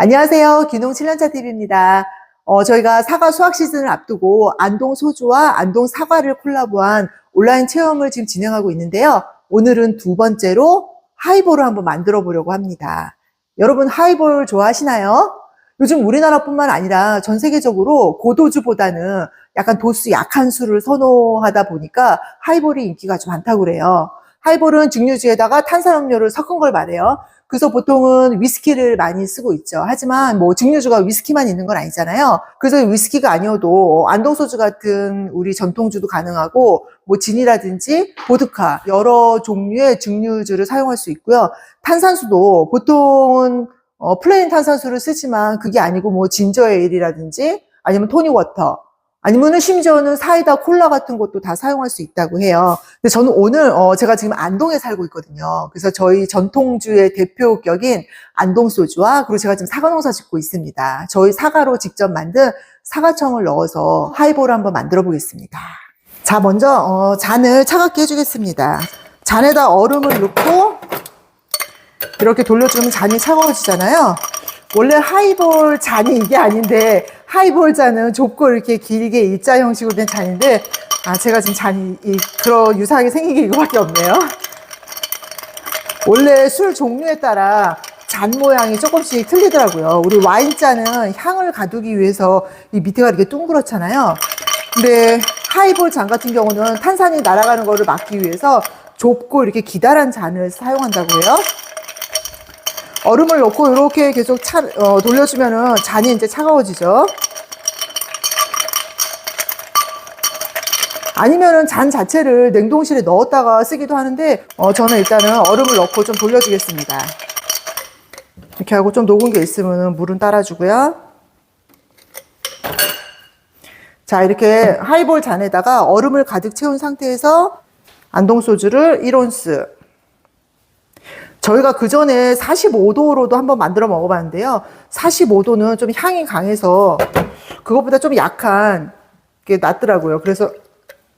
안녕하세요. 귀농 7년차 TV입니다. 어, 저희가 사과 수확 시즌을 앞두고 안동 소주와 안동 사과를 콜라보한 온라인 체험을 지금 진행하고 있는데요. 오늘은 두 번째로 하이볼을 한번 만들어 보려고 합니다. 여러분 하이볼 좋아하시나요? 요즘 우리나라뿐만 아니라 전 세계적으로 고도주보다는 약간 도수 약한 술을 선호하다 보니까 하이볼이 인기가 좀 많다고 그래요. 하이볼은 증류주에다가 탄산음료를 섞은 걸 말해요. 그래서 보통은 위스키를 많이 쓰고 있죠. 하지만 뭐 증류주가 위스키만 있는 건 아니잖아요. 그래서 위스키가 아니어도 안동소주 같은 우리 전통주도 가능하고 뭐 진이라든지 보드카 여러 종류의 증류주를 사용할 수 있고요. 탄산수도 보통은 어, 플레인 탄산수를 쓰지만 그게 아니고 뭐 진저에일이라든지 아니면 토닉워터 아니면은 심지어는 사이다 콜라 같은 것도 다 사용할 수 있다고 해요. 근데 저는 오늘 어 제가 지금 안동에 살고 있거든요. 그래서 저희 전통주의 대표격인 안동 소주와 그리고 제가 지금 사과 농사 짓고 있습니다. 저희 사과로 직접 만든 사과청을 넣어서 하이볼을 한번 만들어 보겠습니다. 자, 먼저 어, 잔을 차갑게 해주겠습니다. 잔에다 얼음을 넣고 이렇게 돌려주면 잔이 차가워지잖아요. 원래 하이볼 잔이 이게 아닌데 하이볼 잔은 좁고 이렇게 길게 일자 형식으로 된 잔인데 아 제가 지금 잔이 이, 그런 유사하게 생긴 게 이거밖에 없네요. 원래 술 종류에 따라 잔 모양이 조금씩 틀리더라고요. 우리 와인잔은 향을 가두기 위해서 이 밑에가 이렇게 둥그렇잖아요. 근데 하이볼 잔 같은 경우는 탄산이 날아가는 거를 막기 위해서 좁고 이렇게 기다란 잔을 사용한다고 해요. 얼음을 넣고 이렇게 계속 차, 어, 돌려주면은 잔이 이제 차가워지죠. 아니면은 잔 자체를 냉동실에 넣었다가 쓰기도 하는데, 어, 저는 일단은 얼음을 넣고 좀 돌려주겠습니다. 이렇게 하고 좀 녹은 게 있으면은 물은 따라주고요. 자, 이렇게 하이볼 잔에다가 얼음을 가득 채운 상태에서 안동 소주를 1온스, 저희가 그 전에 45도로도 한번 만들어 먹어봤는데요. 45도는 좀 향이 강해서 그것보다 좀 약한 게 낫더라고요. 그래서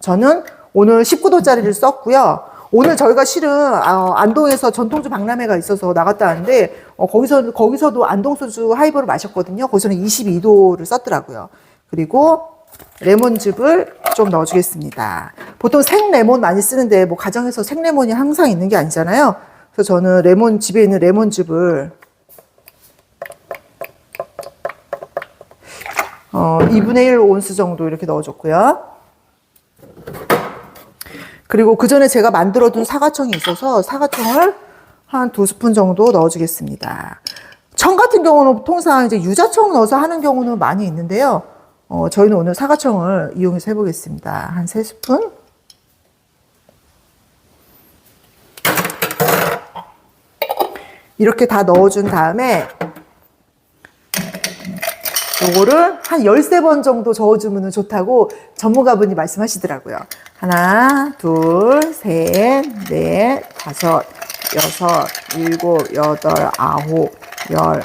저는 오늘 19도짜리를 썼고요. 오늘 저희가 실은 어, 안동에서 전통주 박람회가 있어서 나갔다 왔는데 어, 거기서 거기서도 안동 소주 하이볼을 마셨거든요. 거기서는 22도를 썼더라고요. 그리고 레몬즙을 좀 넣어주겠습니다. 보통 생 레몬 많이 쓰는데 뭐 가정에서 생 레몬이 항상 있는 게 아니잖아요. 그래서 저는 레몬 집에 있는 레몬즙을 어, 2분의 1 온스 정도 이렇게 넣어줬고요. 그리고 그 전에 제가 만들어둔 사과청이 있어서 사과청을 한 두 스푼 정도 넣어주겠습니다. 청 같은 경우는 통상 이제 유자청 넣어서 하는 경우는 많이 있는데요. 어, 저희는 오늘 사과청을 이용해서 해보겠습니다. 한 세 스푼. 이렇게 다 넣어준 다음에 요거를 한 13번 정도 저어주면 좋다고 전문가분이 말씀하시더라고요. 하나, 둘, 셋, 넷, 다섯, 여섯, 일곱, 여덟, 아홉, 열,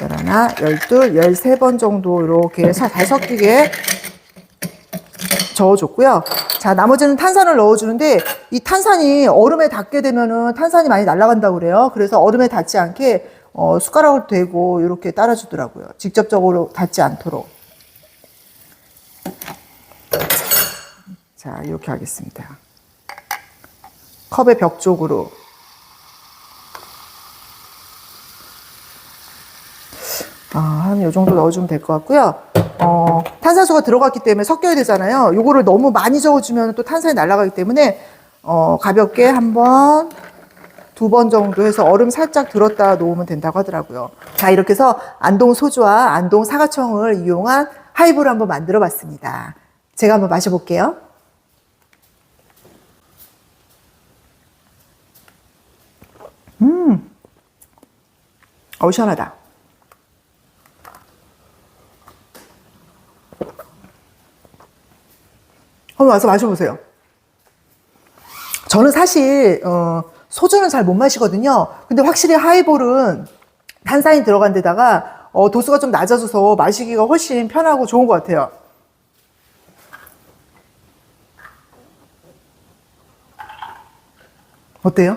열하나, 열둘, 열세 번 정도 이렇게 잘 섞이게 저어줬고요. 자, 나머지는 탄산을 넣어주는데 이 탄산이 얼음에 닿게 되면은 탄산이 많이 날아간다고 그래요. 그래서 얼음에 닿지 않게 어, 숟가락을 대고 이렇게 따라주더라고요. 직접적으로 닿지 않도록. 자, 이렇게 하겠습니다. 컵의 벽 쪽으로. 아, 한 요 정도 넣어주면 될 것 같고요. 어, 탄산수가 들어갔기 때문에 섞여야 되잖아요. 요거를 너무 많이 저어주면 또 탄산이 날아가기 때문에 어, 가볍게 한 번, 두 번 정도 해서 얼음 살짝 들었다 놓으면 된다고 하더라고요. 자, 이렇게 해서 안동 소주와 안동 사과청을 이용한 하이볼을 한번 만들어 봤습니다. 제가 한번 마셔볼게요. 음, 어우, 시원하다. 한번 와서 마셔보세요. 저는 사실 어, 소주는 잘 못 마시거든요. 근데 확실히 하이볼은 탄산이 들어간 데다가 어, 도수가 좀 낮아져서 마시기가 훨씬 편하고 좋은 것 같아요. 어때요?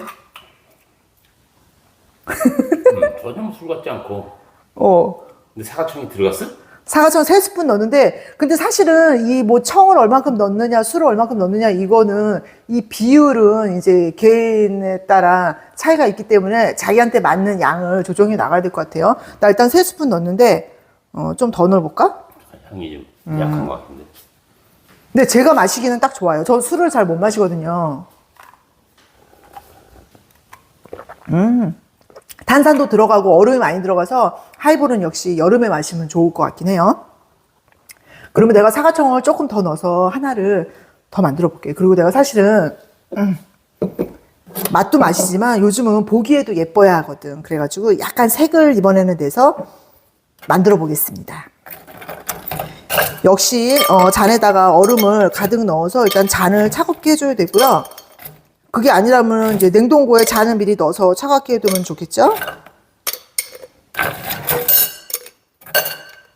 음, 전혀 술 같지 않고 어. 근데 사과청이 들어갔어? 사과청 3스푼 넣는데 근데 사실은 이 뭐 청을 얼만큼 넣느냐 술을 얼만큼 넣느냐 이거는 이 비율은 이제 개인에 따라 차이가 있기 때문에 자기한테 맞는 양을 조정해 나가야 될 것 같아요. 나 일단 3스푼 넣는데 어, 좀 더 넣어볼까? 향이 좀 약한 것 같은데. 근데 제가 마시기는 딱 좋아요. 저 술을 잘 못 마시거든요. 음. 탄산도 들어가고 얼음이 많이 들어가서 하이볼은 역시 여름에 마시면 좋을 것 같긴 해요. 그러면 내가 사과청을 조금 더 넣어서 하나를 더 만들어 볼게요. 그리고 내가 사실은 음, 맛도 맛이지만 요즘은 보기에도 예뻐야 하거든. 그래가지고 약간 색을 이번에는 내서 만들어 보겠습니다. 역시 어, 잔에다가 얼음을 가득 넣어서 일단 잔을 차갑게 해줘야 되고요. 그게 아니라면 이제 냉동고에 잔을 미리 넣어서 차갑게 해두면 좋겠죠?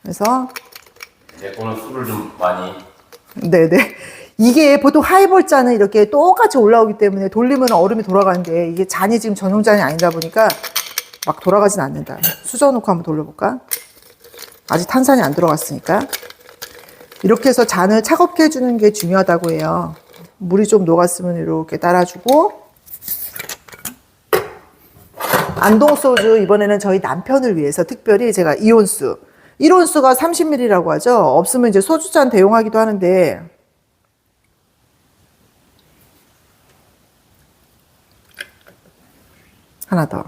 그래서 내 거는 술을 좀 많이 네네 이게 보통 하이볼 잔은 이렇게 똑같이 올라오기 때문에 돌리면 얼음이 돌아가는데 이게 잔이 지금 전용 잔이 아니다 보니까 막 돌아가진 않는다. 수저 놓고 한번 돌려볼까? 아직 탄산이 안 들어갔으니까 이렇게 해서 잔을 차갑게 해주는 게 중요하다고 해요. 물이 좀 녹았으면 이렇게 따라주고 안동 소주 이번에는 저희 남편을 위해서 특별히 제가 이온수 1온수가 30ml라고 하죠. 없으면 이제 소주잔 대용하기도 하는데 하나 더.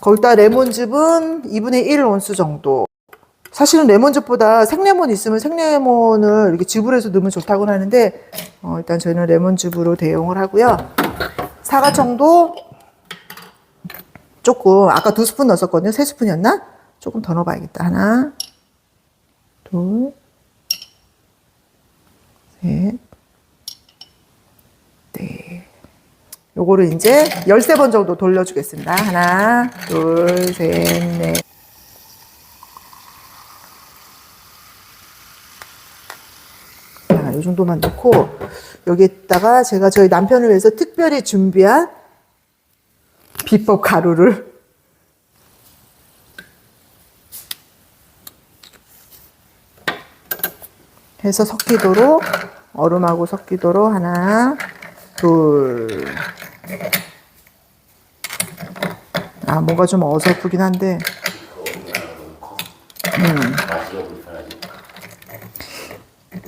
거기다 레몬즙은 2분의 1 온수 정도. 사실은 레몬즙보다 생레몬 있으면 생레몬을 이렇게 즙을 해서 넣으면 좋다고 하는데 어, 일단 저희는 레몬즙으로 대용을 하고요. 사과청도 조금 아까 두 스푼 넣었거든요. 세 스푼이었나? 조금 더 넣어봐야겠다. 하나, 둘, 셋, 넷. 요거를 이제 13번 정도 돌려주겠습니다. 하나, 둘, 셋, 넷. 이 정도만 넣고 여기에다가 제가 저희 남편을 위해서 특별히 준비한 비법 가루를 해서 섞이도록 얼음하고 섞이도록 하나 둘. 아 뭔가 좀 어설프긴 한데 불편하지.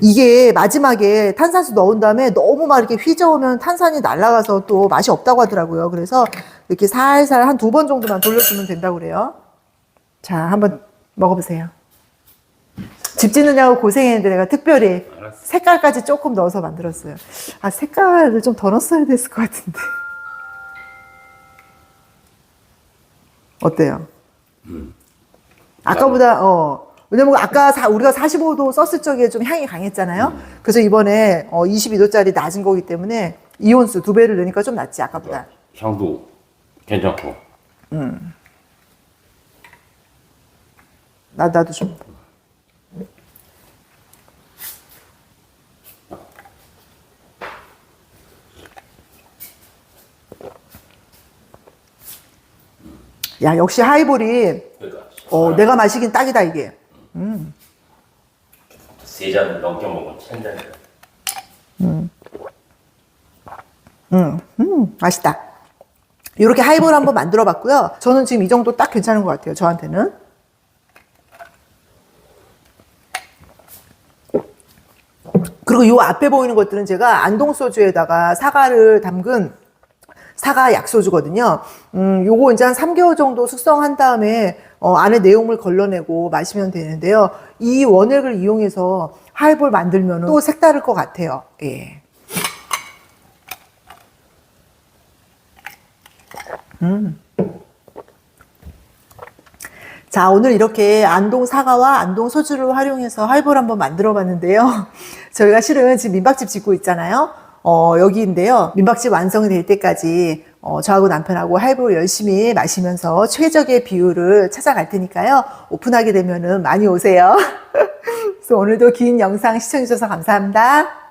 이게 마지막에 탄산수 넣은 다음에 너무 막 이렇게 휘저으면 탄산이 날아가서 또 맛이 없다고 하더라고요. 그래서 이렇게 살살 한 두 번 정도만 돌려주면 된다고 그래요. 자, 한번 먹어보세요. 집 짓느냐고 고생했는데 내가 특별히 알았어. 색깔까지 조금 넣어서 만들었어요. 아, 색깔을 좀 더 넣었어야 됐을 것 같은데. 어때요? 아까보다, 어, 왜냐면 아까 사- 우리가 45도 썼을 적에 좀 향이 강했잖아요. 그래서 이번에 어, 22도짜리 낮은 거기 때문에 이온수 두 배를 넣으니까 좀 낫지, 아까보다. 향도 괜찮고. 나, 나도 좀. 야, 역시 하이볼이, 그러니까 어, 내가 마시긴 딱이다, 이게. 세잔 넘게 먹으면 찬잔. 음, 맛있다. 이렇게 하이볼 한번 만들어 봤고요. 저는 지금 이 정도 딱 괜찮은 것 같아요, 저한테는. 그리고 요 앞에 보이는 것들은 제가 안동 소주에다가 사과를 담근 사과 약소주거든요. 음, 요거 이제 한 3개월 정도 숙성한 다음에 어, 안에 내용물 걸러내고 마시면 되는데요. 이 원액을 이용해서 하이볼 만들면 또 색다를 것 같아요. 예. 자, 오늘 이렇게 안동 사과와 안동 소주를 활용해서 하이볼 한번 만들어 봤는데요. 저희가 실은 지금 민박집 짓고 있잖아요. 어, 여기인데요. 민박집 완성이 될 때까지 어, 저하고 남편하고 하이볼 열심히 마시면서 최적의 비율을 찾아갈 테니까요. 오픈하게 되면은 많이 오세요. 그래서 오늘도 긴 영상 시청해주셔서 감사합니다.